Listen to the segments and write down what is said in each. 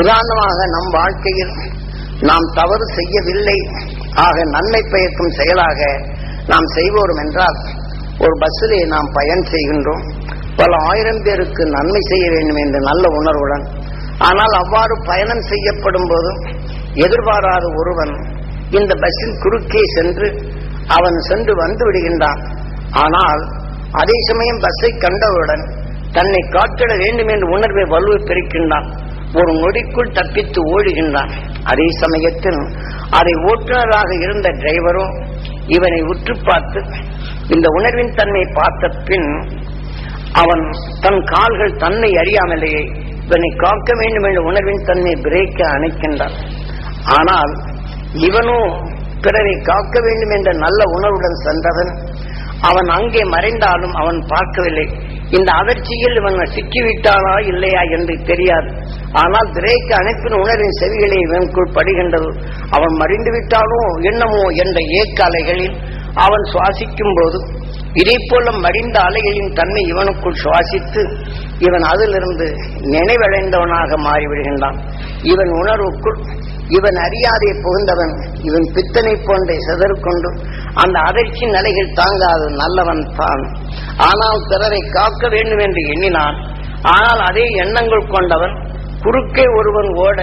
உதாரணமாக நம் வாழ்க்கையில் நாம் தவறு செய்யவில்லை. ஆக நன்மை பயக்கும் செயலாக நாம் செய்வோம் என்றால் ஒரு பஸ்ஸிலே நாம் பயன் செய்கின்றோம். பல ஆயிரம் பேருக்கு நன்மை செய்ய வேண்டும் என்ற நல்ல உணர்வுடன் ஆனால் அவ்வாறு பயணம் செய்யப்படும் போதும் எதிர்பாராத ஒருவன் இந்த பஸ்ஸின் குறுக்கே சென்று அவன் சென்று வந்து விடுகின்றான். ஆனால் அதே சமயம் பஸ்ஸை கண்டவுடன் தன்னை காத்திட வேண்டும் என்ற உணர்வை வலுவை பெருக்கின்றான். ஒரு நொடிக்குள் தப்பித்து ஓடுகின்றான். அதே சமயத்தில் அதை ஓட்டுநராக இருந்த டிரைவரும் இவனை உற்று பார்த்து இந்த உணர்வின் தன்மை பார்த்த பின் அவன் தன் கால்கள் தன்னை அறியாமலேயே இவனை காக்க வேண்டும் என்ற உணர்வின் தன்மை பிரேக்க அணைக்கின்றான். ஆனால் இவனும் பிறரை காக்க வேண்டும் என்ற நல்ல உணர்வுடன் சென்றவன் அவன் அங்கே மறைந்தாலும் அவன் பார்க்கவில்லை. இந்த அதிர்ச்சியில் இவன் சிக்கிவிட்டானா இல்லையா என்று தெரியாது. ஆனால் திரைக்கு அணைப்பின் உணர்வின் செவிகளை இவனுக்குள் படுகின்றது. அவன் மறிந்து விட்டானோ என்னமோ என்ற ஏக்க அலைகளில் அவன் சுவாசிக்கும் போது இதே போல மடிந்த அலைகளின் தன்மை இவனுக்குள் சுவாசித்து இவன் அதிலிருந்து நினைவடைந்தவனாக மாறிவிடுகின்றான். இவன் உணர்வுக்குள் இவன் அறியாதே புகுந்தவன் இவன் பித்தனை போன்றை செதற்கொண்டு அந்த அதிர்ச்சி நிலைகள் தாங்காத நல்லவன் தான் ஆனால் பிறரை காக்க வேண்டும் என்று எண்ணினான். ஆனால் அதே எண்ணங்கள் கொண்டவன் குறுக்கே ஒருவன் ஓட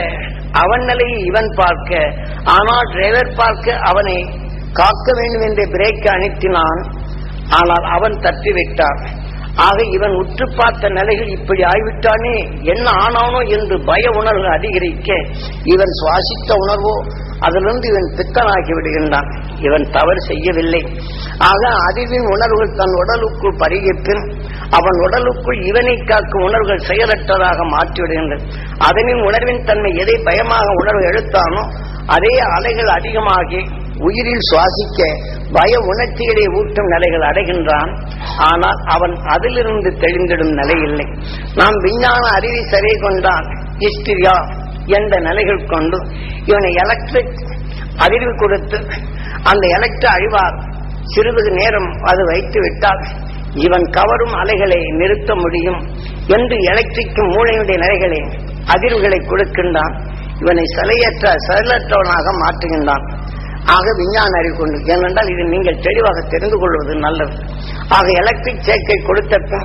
அவன் நிலையை இவன் பார்க்க ஆனால் டிரைவர் பார்க்க அவனை காக்க வேண்டும் என்று பிரேக் அனுப்பினான். ஆனால் அவன் தட்டிவிட்டான். ஆக இவன் உற்று பார்த்த நிலையில் இப்படி ஆய்விட்டானே என்ன ஆனானோ என்று பய உணர்வு அதிகரிக்க இவன் சுவாசித்த உணர்வோ அதிலிருந்து இவன் பித்தனாகி விடுகின்றான். இவன் தவறு செய்யவில்லை. ஆக அறிவின் உணர்வுகள் தன் உடலுக்குள் பருகிப்பின் அவன் உடலுக்குள் இவனை காக்கும் உணர்வுகள் செயலற்றதாக மாற்றிவிடுகின்றன. அதனின் உணர்வின் தன்மை எதை பயமாக உணர்வு எடுத்தானோ அதே அலைகள் அதிகமாகி உயிரில் சுவாசிக்க பய உணர்ச்சிகளை ஊட்டும் நிலைகள் அடைகின்றான். ஆனால் அவன் அதிலிருந்து தெளிந்திடும் நிலை இல்லை. நாம் விஞ்ஞான அறிவை சரி கொண்டான். ஹிஸ்டிரியா என்ற நிலைகள் கொண்டு இவனை எலக்ட்ரிக் அறிவு கொடுத்து அந்த எலக்ட்ரிக் அழிவார் சிறிது நேரம் அது வைத்து விட்டால் இவன் கவரும் அலைகளை நிறுத்த முடியும் என்று எலக்ட்ரிக்கும் மூளையுடைய நிலைகளை அதிர்வுகளை கொடுக்கின்றான். இவனை சிலையற்ற செயலற்றவனாக மாற்றுகின்றான். ஆக விஞ்ஞான அறிவு கொண்டு ஏனென்றால் இது நீங்கள் தெளிவாக தெரிந்து கொள்வது நல்லது. ஆக எலக்ட்ரிக் சேர்க்கை கொடுத்த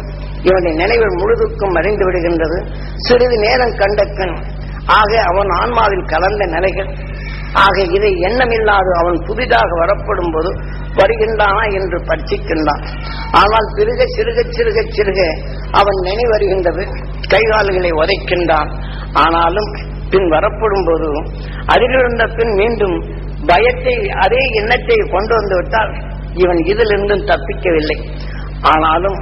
இவனை நினைவில் முழுதுக்கும் அறிந்து விடுகின்றது. சிறிது நேரம் கண்டக்கன் ஆக அவன் ஆன்மாவில் கலந்த நிலைகள் ஆக இதை எண்ணமில்லாது அவன் புதிதாக வரப்படும் போது வருகின்றானா என்று பட்சிக்கின்றான் ஆனால் சிறுக சிறுக சிறுக சிறுக அவன் நினைவருகின்றது கைகால்களை உதைக்கின்றான். ஆனாலும் பின் வரப்படும் போது அதிலிருந்த பின் மீண்டும் பயத்தை அதே எண்ணத்தை கொண்டு வந்து விட்டால் இவன் இதிலிருந்தும் தப்பிக்கவில்லை. ஆனாலும்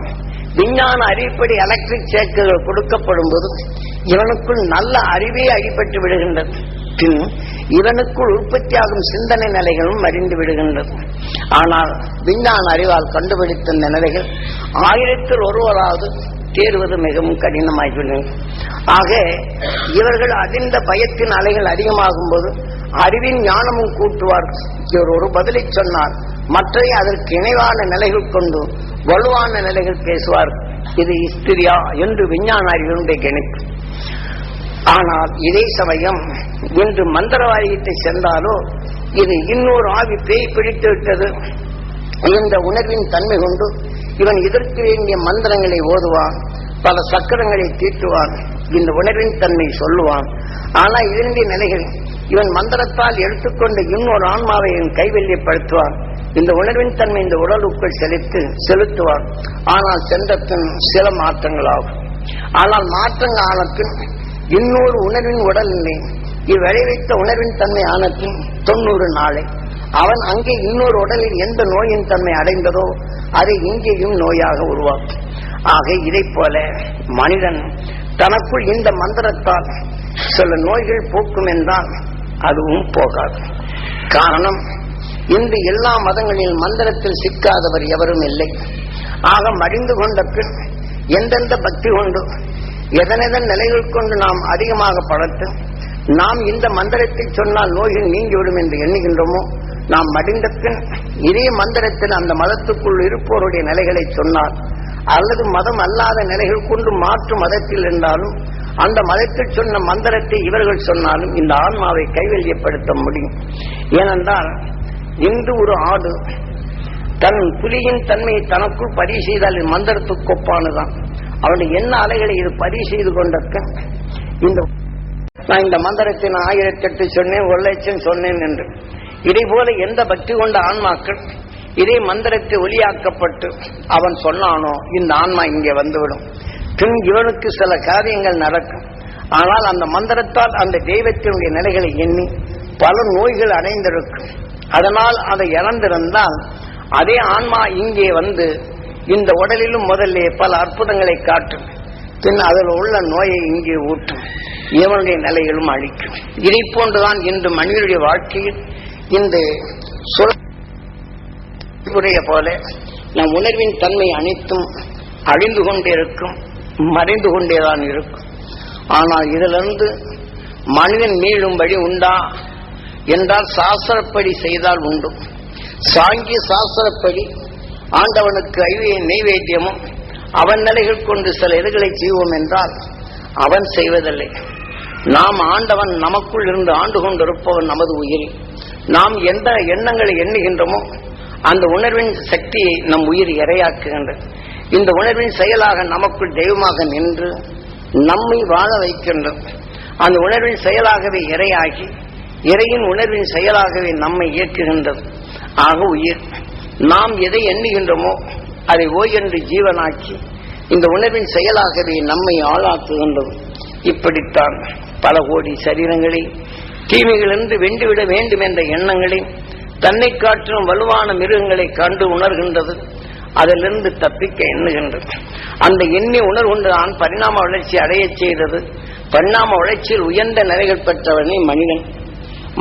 விஞ்ஞான அறிவுப்படி எலக்ட்ரிக் சேர்க்கைகள் கொடுக்கப்படும் போது இவனுக்குள் நல்ல அறிவே அடிபட்டு விடுகின்றது. பின் இவனுக்குள் உற்பத்தியாகும் சிந்தனை நிலைகளும் அறிந்து விடுகின்றது. ஆனால் விஞ்ஞான அறிவால் கண்டுபிடித்த இந்த நிலைகள் ஆயிரத்தில் ஒருவராவது தேர்வது மிகவும் கடினமாகிவிடும். ஆக இவர்கள் அதிர்ந்த பயத்தின் அலைகள் அதிகமாகும் போது அறிவின் ஞானமும் கூட்டுவார். இவர் ஒரு பதிலை சொன்னார். மற்றை அதற்கு இணைவான நிலைகள் கொண்டு வலுவான நிலைகள் பேசுவார். இது இஸ்திரியா என்று விஞ்ஞான அறிவினுடைய கணிப்பு. ஆனால் இதே சமயம் இன்று மந்திரவாரியத்தை சென்றாலோ இது இன்னொரு ஆவி பேய் பிடித்து விட்டது. இந்த உணர்வின் தன்மை கொண்டு இவன் இதற்கு வேண்டிய மந்திரங்களை ஓதுவான் பல சக்கரங்களை தீட்டுவான். இந்த உணர்வின் தன்மை சொல்லுவான். ஆனா இதனுடைய நிலைகள் இவன் மந்திரத்தால் எடுத்துக்கொண்டு இன்னொரு ஆன்மாவை இவன் கைவெல்லியப்படுத்துவான் இந்த உணர்வின் தன்மை இந்த உடலுக்குள் செலுத்து செலுத்துவான். ஆனால் சென்றத்தின் சில மாற்றங்கள் ஆகும் ஆனால் மாற்றங்கள் ஆனத்தின் இன்னொரு உணர்வின் உடல் இல்லை. இவ்விளைவித்த உணர்வின் தன்மை ஆனத்தின் தொண்ணூறு நாளை. அவன் அங்கே இன்னொரு உடலில் எந்த நோயின் தன்மை அடைந்ததோ அதை இங்கேயும் நோயாக உருவாக்கும் ஆக இதை போல மனிதன் தனக்குள் இந்த மந்திரத்தால் சில நோய்கள் போக்கும் என்றால் அதுவும் போகாது. காரணம் இன்று எல்லா மதங்களில் மந்திரத்தில் சிக்காதவர் எவரும் இல்லை. ஆக மடிந்து கொண்ட பின் எந்தெந்த பக்தி கொண்டு எதனெதன் நிலைகள் கொண்டு நாம் அதிகமாக படைத்து நாம் இந்த மந்திரத்தை சொன்னால் நோயில் நீங்கிவிடும் என்று எண்ணுகின்றோமோ? நாம் மடிந்த பின் இதே மந்திரத்தில் அந்த மதத்துக்குள் இருப்போருடைய நிலைகளை சொன்னால் அல்லது மதம் அல்லாத நிலைகள் கொண்டு மாற்று மதத்தில் இருந்தாலும் அந்த மதத்தில் சொன்ன மந்திரத்தை இவர்கள் சொன்னாலும் இந்த ஆன்மாவை கைவல்யப்படுத்த முடியும். ஏனென்றால் இந்து ஒரு ஆடு தன் புலியின் தன்மையை தனக்குள் பதிவு செய்தால் இது மந்திரத்துக்கு ஒப்பானுதான் அவனுடைய என்ன அலைகளை இது பதிவு செய்து கொண்டக்க இந்த நான் இந்த மந்திரத்தை நான் ஆயிரத்தி எட்டு சொன்னேன் ஒரு லட்சம் சொன்னேன் என்று. இதே போல எந்த பக்தி கொண்ட ஆன்மாக்கள் இதே மந்திரத்தை ஒளியாக்கப்பட்டு அவன் சொன்னானோ இந்த ஆன்மா இங்கே வந்துவிடும். பின் இவனுக்கு சில காரியங்கள் நடக்கும். ஆனால் அந்த மந்திரத்தால் அந்த தெய்வத்தினுடைய நிலைகளை எண்ணி பல நோய்கள் அடைந்திருக்கும். அதனால் அதை இழந்திருந்தால் அதே ஆன்மா இங்கே வந்து இந்த உடலிலும் முதல்ல பல அற்புதங்களை காட்டும். பின் அதில் உள்ள நோயை இங்கே ஊட்டும். இவனுடைய நிலையிலும் அழிக்கும். இதை போன்றுதான் இன்று மனிதனுடைய வாழ்க்கையில் இந்த சுரைய போல நம் உணர்வின் தன்மை அனைத்தும் அழிந்து கொண்டே இருக்கும் மறைந்து கொண்டேதான் இருக்கும். ஆனால் இதிலிருந்து மனிதன் மீளும் வழி உண்டா என்றால் சாஸ்திரப்படி செய்தால் உண்டு. சாங்கிய சாஸ்திரப்படி ஆண்டவனுக்கு ஐவிய நெய்வேத்தியமும் அவன் நிலைகள் கொண்டு சில இதுகளை செய்வோம் என்றால் அவன் செய்வதில்லை. நாம் ஆண்டவன் நமக்குள் இருந்து ஆண்டு கொண்டிருப்பவன் நமது உயிர். நாம் எந்த எண்ணங்களை எண்ணுகின்றோமோ அந்த உணர்வின் சக்தியை நம் உயிர் இரையாக்குகின்றது. இந்த உணர்வின் செயலாக நமக்குள் தெய்வமாக நின்று நம்மை வாழ வைக்கின்றது அந்த உணர்வின் செயலாகவே இறையாகி இறையின் உணர்வின் செயலாகவே நம்மை இயக்குகின்றது ஆக உயிர். நாம் எதை எண்ணுகின்றோமோ அதை ஓய் என்று ஜீவனாக்கி இந்த உணர்வின் செயலாகவே நம்மை ஆளாக்குகின்றது. இப்படித்தான் பல கோடி சரீரங்களை தீமைகளிலிருந்து வென்றுவிட வேண்டும் என்ற எண்ணங்களை தன்னை காற்றும் வலுவான மிருகங்களை கண்டு உணர்கின்றது. அதிலிருந்து தப்பிக்க எண்ணுகின்றது. அந்த எண்ணி உணர்வுண்டுதான் பரிணாம வளர்ச்சி அடையச் செய்தது. பரிணாம வளர்ச்சியில் உயர்ந்த நிலைகள் பெற்றவனே மனிதன்.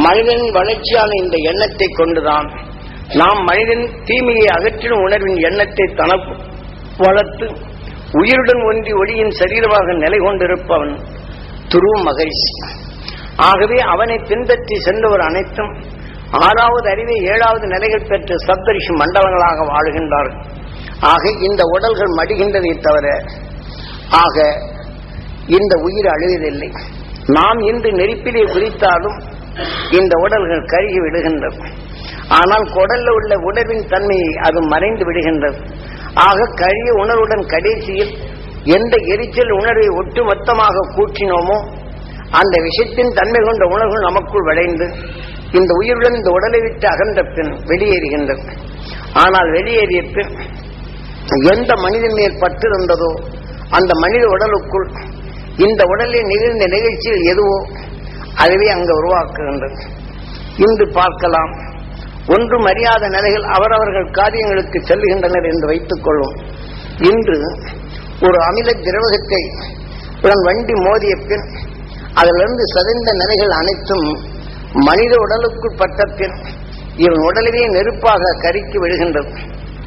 மனிதனின் வளர்ச்சியான இந்த எண்ணத்தை கொண்டுதான் நாம் மனிதன் தீமையை அகற்றிடும் உணர்வின் எண்ணத்தை தனக்கு வளர்த்து உயிருடன் ஒன்றி ஒளியின் சரீரமாக நிலை கொண்டிருப்பவன் துருவ மகிழ்ச்சி ஆகவே அவனை பின்பற்றி சென்றவர் அனைத்தும் ஆறாவது அறிவை ஏழாவது நிலைகள் பெற்ற சப்தரிஷி மண்டலங்களாக வாழுகின்றார்கள். ஆக இந்த உடல்கள் மடிகின்றதை தவிர ஆக இந்த உயிர் அழுவதில்லை. நாம் இன்று நெருப்பிலே குறித்தாலும் இந்த உடல்கள் கருகி விடுகின்றது ஆனால் குடல்ல உள்ள உணர்வின் தன்மையை அது மறைந்து விடுகின்றது. ஆக கழிய உணர்வுடன் கடைசியில் எந்த எரிச்சல் உணர்வை ஒட்டுமொத்தமாக கூற்றினோமோ அந்த விஷயத்தின் தன்மை கொண்ட உணர்வு நமக்குள் விளைந்து இந்த உயிருடன் இந்த உடலை விட்டு அகன்ற பின் வெளியேறுகின்றது. ஆனால் வெளியேறிய பின் எந்த மனிதன் மேல் பட்டிருந்ததோ அந்த மனித உடலுக்குள் இந்த உடலில் நிகழ்ந்த நிகழ்ச்சியில் எதுவோ அதுவே அங்கு உருவாக்குகின்றது. இன்று பார்க்கலாம். ஒன்றும் அறியாத நிலைகள் அவரவர்கள் காரியங்களுக்கு செல்லுகின்றனர் என்று வைத்துக் கொள்வோம் இன்று ஒரு அமில திரவகத்தை வண்டி மோதிய பின் அதிலிருந்து சதைந்த நிலைகள் அனைத்தும் மனித உடலுக்குள் பட்ட பின் இவன் உடலிலே நெருப்பாக கருக்கி விடுகின்றது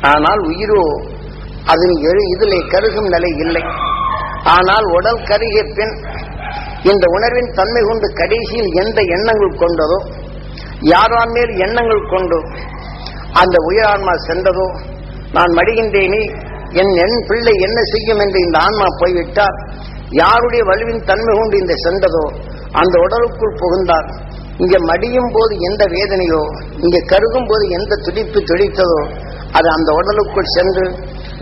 ஆனால் உயிரோ அதன் எழு இதிலே கருகும் நிலை இல்லை. ஆனால் உடல் கருகிய பின் இந்த உணர்வின் தன்மை கொண்டு கடைசியில் எந்த எண்ணங்கள் கொண்டதோ யாரான் மேல் எண்ணங்கள் கொண்டு அந்த உயிரான்மா சென்றதோ நான் மடிகின்றேனே என் என் பிள்ளை என்ன செய்யும் என்று இந்த ஆன்மா போய்விட்டால் யாருடைய வலுவின் தன்மை கொண்டு இந்த சென்றதோ அந்த உடலுக்குள் புகுந்தார் இங்க மடியும் போது எந்த வேதனையோ இங்க கருகும் போது எந்த துடிப்பு துடித்ததோ அது அந்த உடலுக்குள் சென்று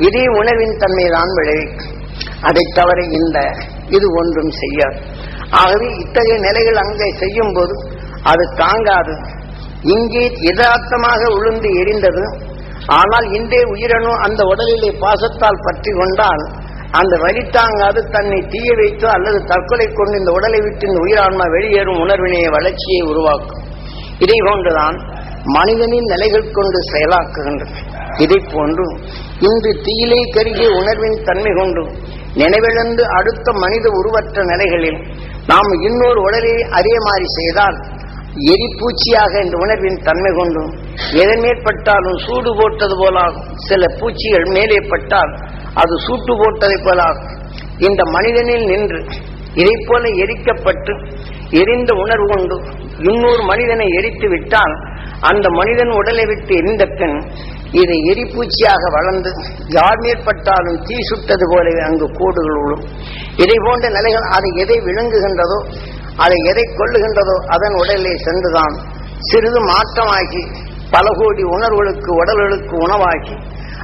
இதே உணவின் தன்மைதான் விளைவிக்கும் அதை தவிர இந்த இது ஒன்றும் செய்யாது. ஆகவே இத்தகைய நிலைகள் அங்கே செய்யும் போது அது தாங்காது. இங்கே எதார்த்தமாக உளுந்து எரிந்தது. ஆனால் இன்றே உயிரணு அந்த உடலிலே பாசத்தால் பற்றி கொண்டால் அந்த வழி தாங்காது. தன்னை தீய வைத்தோ அல்லது தற்கொலை கொண்டு இந்த உடலை விட்டு இந்த உயிரான்மா வெளியேறும் உணர்வினைய வளர்ச்சியை உருவாக்கும். இதை கொண்டுதான் மனிதனின் நிலைகள் கொண்டு செயலாக்குகின்றது. இதை போன்று இன்று தீயிலே கருகிய உணர்வின் தன்மை கொண்டு நினைவிழந்து அடுத்த மனித உருவற்ற நிலைகளில் நாம் இன்னொரு உடலை அதே மாதிரி செய்தால் எரிப்பூச்சியாக இந்த உணர்வின் தன்மை கொண்டு எதன் மேற்பட்டாலும் சூடு போட்டது போலாகும். சில பூச்சிகள் மேலே பட்டால் அது சூட்டு போட்டதை போலாகும். இந்த மனிதனில் நின்று இதை போல எரிக்கப்பட்டு எரிந்த உணர்வு கொண்டு இன்னொரு மனிதனை எரித்து விட்டால் அந்த மனிதன் உடலை விட்டு எரிந்த பின் இது எரிப்பூச்சியாக வளர்ந்து யார் மேற்பட்டாலும் தீ சுட்டது போலவே அங்கு கோடுகள் உள்ளும் இதை போன்ற நிலைகள் அதை எதை விழுங்குகின்றதோ அதை எதை கொள்ளுகின்றதோ அதன் உடலை சென்றுதான். சிறிது மாற்றமாகி பல கோடி உணர்வுகளுக்கு உடல்களுக்கு உணவாகி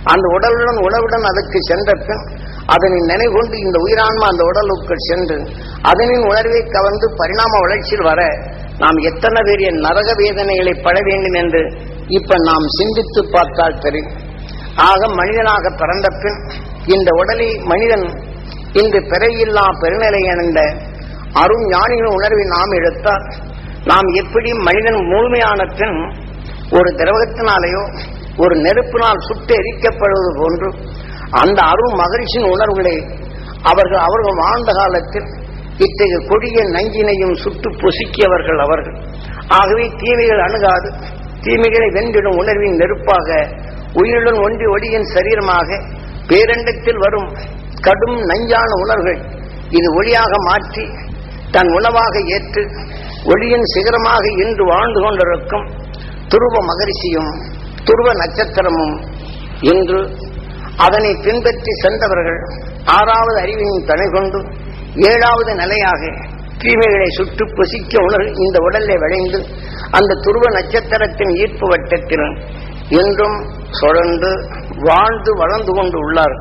அந்த உடலுடன் உணவுடன் அதற்கு சென்ற பின் அதனை நினைகொண்டு இந்த உயிரான்மா அந்த உடலுக்குள் சென்று அதனின் உணர்வை கவர்ந்து பரிணாம வளர்ச்சியில் வர நாம் எத்தனை பெரிய நரக வேதனைகளை பட வேண்டும் என்று இப்ப நாம் சிந்தித்து பார்த்தால் தெரியும் ஆக மனிதனாக பிறந்த பின் இந்த உடலை மனிதன் இன்று பிறையில்லா பெருநிலை அணிந்த அரும் ஞானிகளின் உணர்வை நாம் எடுத்தால் நாம் எப்படி மனிதன் முழுமையான பின் ஒரு திரவத்தினாலேயோ ஒரு நெருப்பினால் சுட்டு எரிக்கப்படுவது போன்று அந்த அருள் மகரிஷின் உணர்வுகளை அவர்கள் அவர்கள் வாழ்ந்த காலத்தில் இத்தகைய கொடிய நஞ்சினையும் சுட்டு பொசுக்கியவர்கள் அவர்கள். ஆகவே தீமைகள் அணுகாது. தீமைகளை வென்றிடும் உணர்வின் நெருப்பாக உயிருடன் ஒன்றி ஒளியின் சரீரமாக பேரண்டத்தில் வரும் கடும் நஞ்சான உணர்வுகள் இது ஒளியாக மாற்றி தன் உணவாக ஏற்று ஒளியின் சிகரமாக இன்று வாழ்ந்து கொண்டிருக்கும் துருவ மகரிஷியும் துருவ நட்சத்திரமும் இன்று அதனை பின்பற்றி சென்றவர்கள் ஆறாவது அறிவின் துணை கொண்டு ஏழாவது நிலையாக தீமைகளை சுட்டு புசிக்க உணர் இந்த உடலை விளைந்து அந்த துருவ நட்சத்திரத்தின் ஈர்ப்பு வட்டத்தில் என்றும் சுழன்று வாழ்ந்து வளர்ந்து கொண்டு உள்ளார்.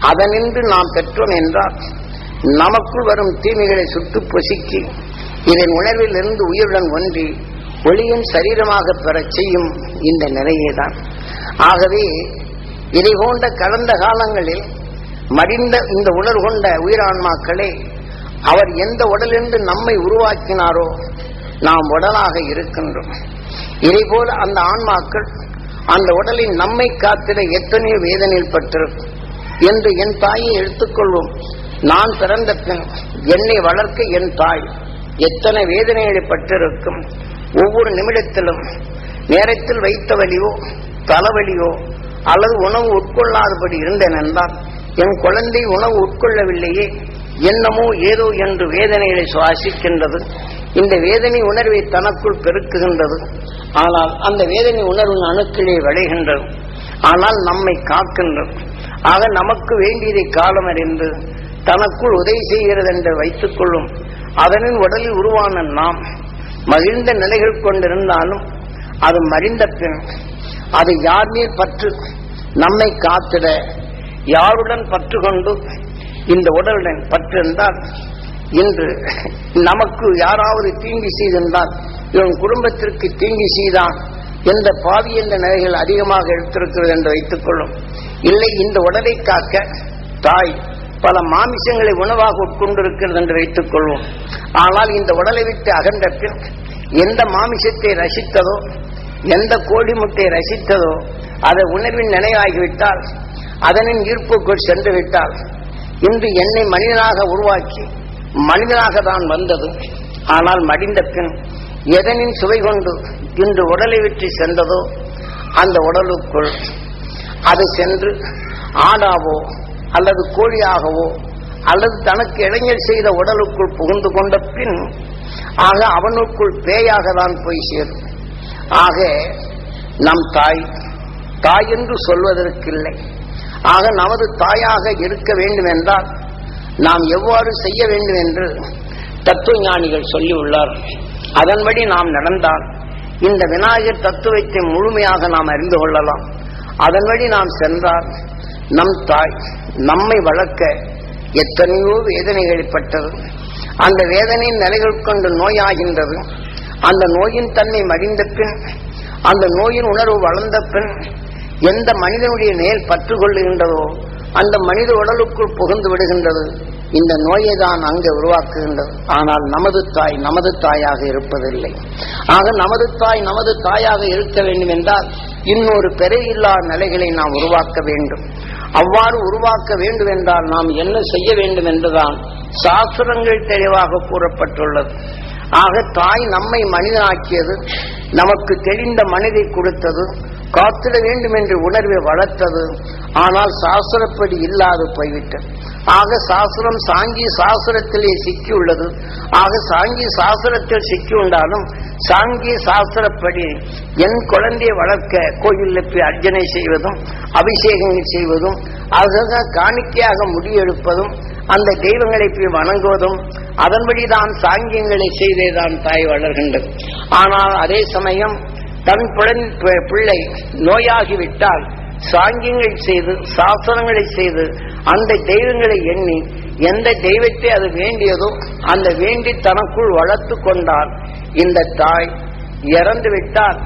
அதனின்று நாம் பெற்றோம் என்றால் நமக்குள் வரும் தீமைகளை சுட்டு பொசுக்கி இதன் உணர்வில் இருந்து உயிருடன் ஒன்றி ஒளியின் சரீரமாக பெறச் செய்யும் இந்த நிலையேதான் ஆகவே இதை போன்ற கடந்த காலங்களில் மடிந்த இந்த உணர்வு கொண்ட உயிரான்மாக்களே அவர் எந்த உடலிருந்து நம்மை உருவாக்கினாரோ நாம் உடலாக இருக்கின்றோம். இதை போல அந்த ஆன்மாக்கள் அந்த உடலின் நம்மை காத்திட எத்தனையோ வேதனையில் பட்டிருக்கும். என்று என் தாயை எடுத்துக்கொள்வோம். நான் பிறந்த பின் என்னை வளர்க்க என் தாய். எத்தனை வேதனைகளை பட்டிருக்கும். ஒவ்வொரு நிமிடத்திலும் நேரத்தில் வைத்த வலியோ தலைவலியோ அல்லது உணவு உட்கொள்ளாதபடி இருந்தேன் என்றால் என் குழந்தை உணவு உட்கொள்ளவில்லையே. என்னமோ ஏதோ என்று வேதனைகளை சுவாசிக்கின்றது. இந்த வேதனை உணர்வை தனக்குள் பெருக்குகின்றது. ஆனால் அந்த வேதனை உணர்வின் அணுக்களே விளைகின்றது. ஆனால் நம்மை காக்கின்றது. ஆக நமக்கு வேண்டியதை காலம் அறிந்து தனக்குள் உதவி செய்கிறது என்று வைத்துக் கொள்ளும் அதனின் உடலில் உருவான நாம் மகிழ்ந்த நிலைகள் கொண்டிருந்தாலும் அது மறிந்த பின் அது யார் மேல் பற்று நம்மை காத்திட யாருடன் பற்று கொண்டு இந்த உடலுடன் பற்றிருந்தால் இன்று நமக்கு யாராவது தீங்கு செய்திருந்தால் இவன் குடும்பத்திற்கு தீங்கு செய்தான் எந்த பாவி என்ற நிலைகள் அதிகமாக எடுத்திருக்கிறது என்று வைத்துக் கொள்ளும். இல்லை இந்த உடலை காக்க தாய் பல மாமிசங்களை உணவாக உட்கொண்டிருக்கிறது என்று வைத்துக் கொள்வோம். ஆனால் இந்த உடலை விட்டு அகன்ற பின் எந்த மாமிசத்தை ரசித்ததோ எந்த கோழி முட்டை ரசித்ததோ அதை உணர்வின் நினைவாகிவிட்டால் அதனின் ஈர்ப்புக்குள் சென்று விட்டால் இன்று என்னை மனிதனாக உருவாக்கி மனிதனாக தான் வந்தது. ஆனால் மடிந்த பின் எதனின் சுவை கொண்டு இன்று உடலை விட்டு சென்றதோ அந்த உடலுக்குள் அது சென்று ஆடாவோ அல்லது கோழியாகவோ அல்லது தனக்கு இளைஞர் செய்த உடலுக்குள் புகுந்து கொண்ட பின் ஆக அவனுக்குள் பேயாக தான் போய் சேரும். ஆக நம் தாய் தாய் என்று சொல்வதற்கில்லை. ஆக நமது தாயாக இருக்க வேண்டும் என்றால் நாம் எவ்வாறு செய்ய வேண்டும் என்று தத்துவ ஞானிகள் சொல்லி அதன்படி நாம் நடந்தால் இந்த விநாயகர் தத்துவத்தை முழுமையாக நாம் அறிந்து கொள்ளலாம். அதன்படி நாம் சென்றால் நம் தாய் நம்மை வளர்க்க எத்தனையோ வேதனைகள்பட்டது அந்த வேதனையின் நிலைகள் கொண்டு நோயாகின்றது. அந்த நோயின் தன்மை மடிந்த பின் அந்த நோயின் உணர்வு வளர்ந்த பின் எந்த மனிதனுடைய நேர் பற்றுக்கொள்ளுகின்றதோ அந்த மனித உடலுக்குள் புகுந்து விடுகின்றது. இந்த நோயை தான் அங்கே உருவாக்குகின்றது. ஆனால் நமது தாய் நமது தாயாக இருப்பதில்லை. ஆக நமது தாய் நமது தாயாக இருக்க வேண்டும் என்றால் இன்னொரு பெறையில்லா நிலைகளை நாம் உருவாக்க வேண்டும். அவ்வாறு உருவாக்க வேண்டும் என்றால் நாம் என்ன செய்ய வேண்டும் என்றுதான் சாஸ்திரங்கள் தெளிவாக கூறப்பட்டுள்ளது. ஆக தாய் நம்மை மனிதனாக்கியது நமக்கு தெளிந்த மனிதை கொடுத்தது காத்திட வேண்டும் என்று உணர்வை வளர்த்தது. ஆனால் சாஸ்திரப்படி இல்லாது போய்விட்டது. ஆக சாஸ்திரம் சாங்கி சாஸ்திரத்திலே சிக்கியுள்ளது. ஆக சாங்கி சாஸ்திரத்தில் சிக்கியுண்டாலும் சாங்கி சாஸ்திரப்படி என் குழந்தையை வளர்க்க கோயிலில் போய் அர்ச்சனை செய்வதும் அபிஷேகங்கள் செய்வதும் அதுதான் காணிக்கையாக முடியெடுப்பதும் அந்த தெய்வங்களை போய் வணங்குவதும் அதன்படிதான் சாங்கியங்களை செய்தேதான் தாய் வளர்கின்றது. ஆனால் அதே சமயம் தன் புலன் பிள்ளை நோயாகிவிட்டால் சாங்கியங்கள் செய்து சாசனங்களை செய்து அந்த தெய்வங்களை எண்ணி எந்த தெய்வத்தை அது வேண்டியதோ அந்த வேண்டி தனக்குள் வளர்த்து கொண்டால் இந்த தாய் இறந்து விட்டால்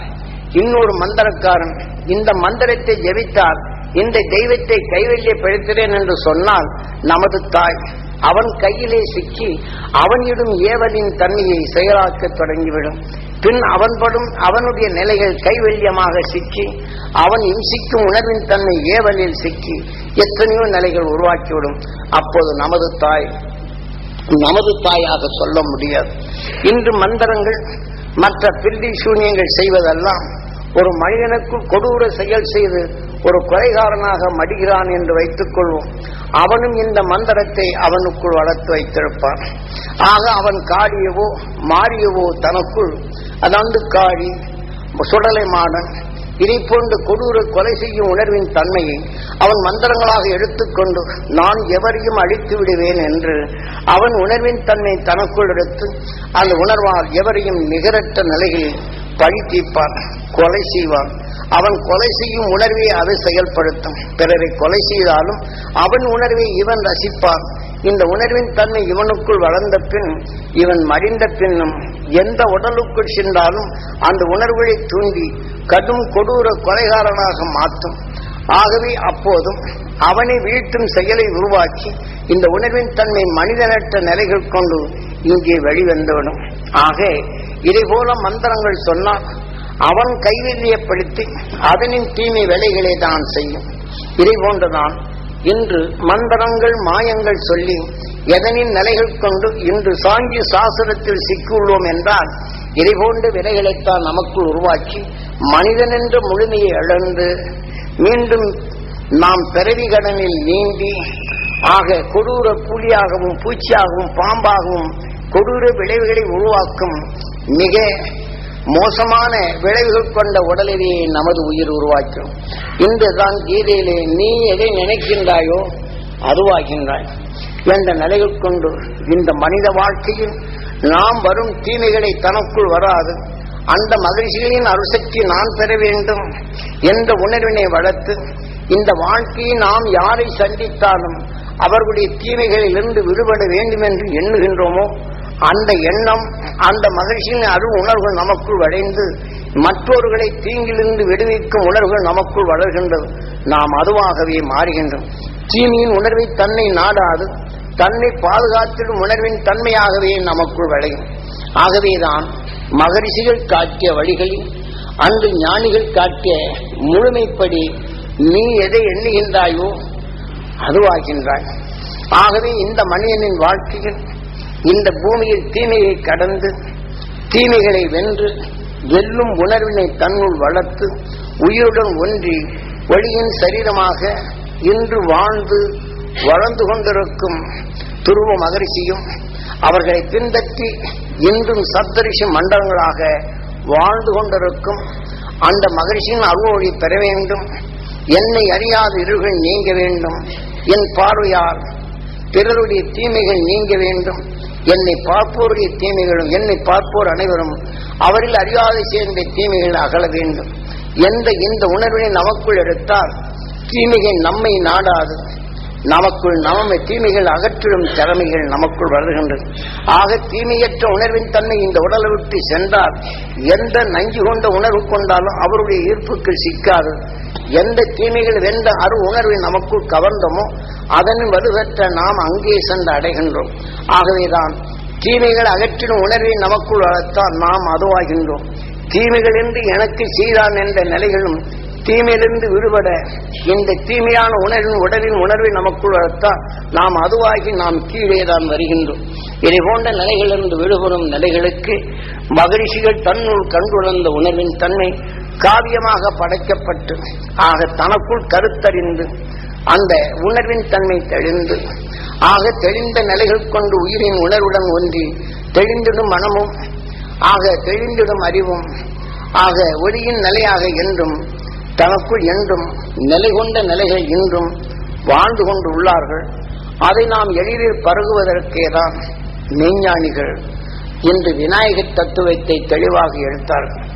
இன்னொரு மந்திரக்காரன் இந்த மந்திரத்தை ஜெபித்தால் இந்த தெய்வத்தை கைவல்யப்படுத்துகிறேன் என்று சொன்னால் நமது தாய் அவன் கையிலே சிக்கி அவனிடம் ஏவலின் தன்மையை செயலாக்கத் தொடங்கிவிடும். பின் அவன்படும் அவனுடைய நிலைகள் கைவல்யமாக சிக்கி அவன் இம்சிக்கும் உணர்வின் தன்மை ஏவலில் சிக்கி எத்தனையோ நிலைகள் உருவாக்கிவிடும். அப்போது நமது தாய் நமது தாயாக சொல்ல முடியாது. இன்று மந்திரங்கள் மற்ற பில்லி சூன்யங்கள் செய்வதெல்லாம் ஒரு மனிதனுக்கு கொடூர செயல் செய்து ஒரு கொலைகாரனாக மடிகிறான் என்று வைத்துக் கொள்வோம். அவனும் இந்த மந்திரத்தை அவனுக்குள் வளர்த்து வைத்திருப்பான். ஆக அவன் காடியவோ மாறியவோ தனக்குள் அதாண்டு காடி சுடலை மாடன் இதை போன்று கொடூர கொலை செய்யும் உணர்வின் தன்மையை அவன் மந்திரங்களாக எடுத்துக்கொண்டு நான் எவரையும் அழித்து விடுவேன் என்று அவன் உணர்வின் தன்மை தனக்குள் எடுத்து அந்த உணர்வால் எவரையும் நிகரற்ற நிலையில் பழி தீர்ப்பான் கொலை செய்வான். அவன் கொலை செய்யும் உணர்வை அது செயல்படுத்தும். பிறரை கொலை செய்தாலும் அவன் உணர்வை இவன் ரசிப்பான். இந்த உணர்வின் தன்மை இவனுக்குள் வளர்ந்த பின் இவன் மடிந்த பின்னும் எந்த உடலுக்குள் சென்றாலும் அந்த உணர்வுகளை தூண்டி கடும் கொடூர கொலைகாரனாக மாற்றும். ஆகவே அப்போதும் அவனை வீழ்த்தும் செயலை உருவாக்கி இந்த உணர்வின் தன்மை மனிதனற்ற நிலைகள் கொண்டு இங்கே வெளிவந்துவிடும் ஆக இதை போல மந்திரங்கள் சொன்னால் அவன் கைவெல்லியப்படுத்தி அதனின் தீமை வேலைகளை தான் செய்யும். இதை போன்றுதான் இன்று மந்திரங்கள் மாயங்கள் சொல்லி எதனின் நிலைகள் கொண்டு இன்று சாங்கி சாசனத்தில் சிக்கியுள்ளோம் என்றால் இதை போன்ற விலைகளைத்தான் நமக்குள் உருவாக்கி மனிதன் என்ற முழுமையை இழந்து மீண்டும் நாம் பிறவி கடனில் நீந்தி ஆக கொடூர புலியாகவும் பூச்சியாகவும் பாம்பாகவும் கொடூர விளைவுகளை உருவாக்கும் மிக மோசமான விளைவுகள் கொண்ட உடலிலேயே நமது உயிர் உருவாக்கிறோம். இன்றுதான் கீதையிலே நீ எதை நினைக்கின்றாயோ அதுவாகின்றாய். என்ற நிலையில் கொண்டு இந்த மனித வாழ்க்கையில் நாம் வரும் தீமைகளை தனக்குள் வராது. அந்த மகிழ்ச்சிகளின் அருசக்தி நான் பெற வேண்டும் என்ற உணர்வினை வளர்த்து இந்த வாழ்க்கையை நாம் யாரை சந்தித்தாலும் அவர்களுடைய தீமைகளிலிருந்து விடுபட வேண்டும் என்று எண்ணுகின்றோமோ அந்த எண்ணம் அந்த மகிழ்ச்சியின் அருள் உணர்வுகள் நமக்குள் வளைந்து மற்றவர்களை தீங்கிலிருந்து விடுவிக்கும் உணர்வுகள் நமக்குள் வளர்கின்றது. நாம் அதுவாகவே மாறுகின்றோம். தீமையின் உணர்வை தன்னை நாடாது தன்னை பாதுகாத்திடும் உணர்வின் தன்மையாகவே நமக்குள் விளையும். ஆகவேதான் மகரிஷிகள் காட்டிய வழிகளில் அன்று ஞானிகள் காட்டிய முழுமைப்படி நீ எதை எண்ணுகின்றாயோ அதுவாகின்றாய். ஆகவே இந்த மனிதனின் வாழ்க்கையில் இந்த பூமியில் தீமையை கடந்து தீமைகளை வென்று வெல்லும் உணர்வினை தன்னுள் வளர்த்து உயிருடன் ஒன்றி ஒளியின் சரீரமாக இன்று வாழ்ந்து வளர்ந்து கொண்டிருக்கும் துருவ மகரிஷியும் அவர்களை பின்பற்றி இன்றும் சப்தரிஷி மண்டலங்களாக வாழ்ந்து கொண்டிருக்கும் அந்த மகரிஷியின் அருளொளி பெற வேண்டும். என்னை அறியாத இருள்கள் நீங்க வேண்டும். என் பார்வையால் பிறருடைய தீமைகள் நீங்க வேண்டும். என்னை பார்ப்போருடைய தீமைகளும் என்னை பார்ப்போர் அனைவரும் அவரில் அறியாத சேர்ந்த தீமைகள் அகல வேண்டும். எந்த இந்த உணர்வினை நமக்குள் எடுத்தால் தீமைகள் நம்மை நாடாது. நமக்குள் நமமை தீமைகள் அகற்றிடும் திறமைகள் நமக்குள் வருகின்றது. ஆக தீமையற்ற உணர்வின் தன்மை இந்த உடலை விட்டு சென்றால் எந்த நஞ்சு கொண்ட உணர்வு கொண்டாலும் அவருடைய ஈர்ப்புக்கு சிக்காது. எந்த தீமைகள் வென்ற அரு உணர்வை நமக்குள் கவர்ந்தோமோ அதன் வலுவற்ற நாம் அங்கே சென்று அடைகின்றோம். ஆகவேதான் தீமைகள் அகற்றிடும் உணர்வை நமக்குள் வளர்த்தால் நாம் அதுவாகின்றோம். தீமைகள் என்று எனக்கு செய்தான் என்ற நிலைகளும் தீமையிலிருந்து விடுபட இந்த தீமையான உணர்வின் உடலின் உணர்வை நமக்குள் வளர்த்தால் நாம் அதுவாகி நாம் கீழே தான் வருகின்றோம். இதை போன்ற நிலைகளிலிருந்து விடுபடும் நிலைகளுக்கு மகரிஷிகள் தன்னுள் கண்டுணர்ந்த உணர்வின் தன்மை காவியமாக படைக்கப்பட்டு ஆக தனக்குள் கருத்தறிந்து அந்த உணர்வின் தன்மை தெளிந்து ஆக தெளிந்த நிலைகள் கொண்டு உயிரின் உணர்வுடன் ஒன்றி தெளிந்திடும் மனமும் ஆக தெளிந்திடும் அறிவும் ஆக ஒளியின் நிலையாக என்றும் தனக்குள் என்றும் நிலை கொண்ட நிலையை இன்றும் வாழ்ந்து கொண்டு உள்ளார்கள். அதை நாம் எளிதில் பருகுவதற்கேதான் மெய்ஞானிகள் இன்று விநாயகர் தத்துவத்தை தெளிவாக எடுத்தார்கள்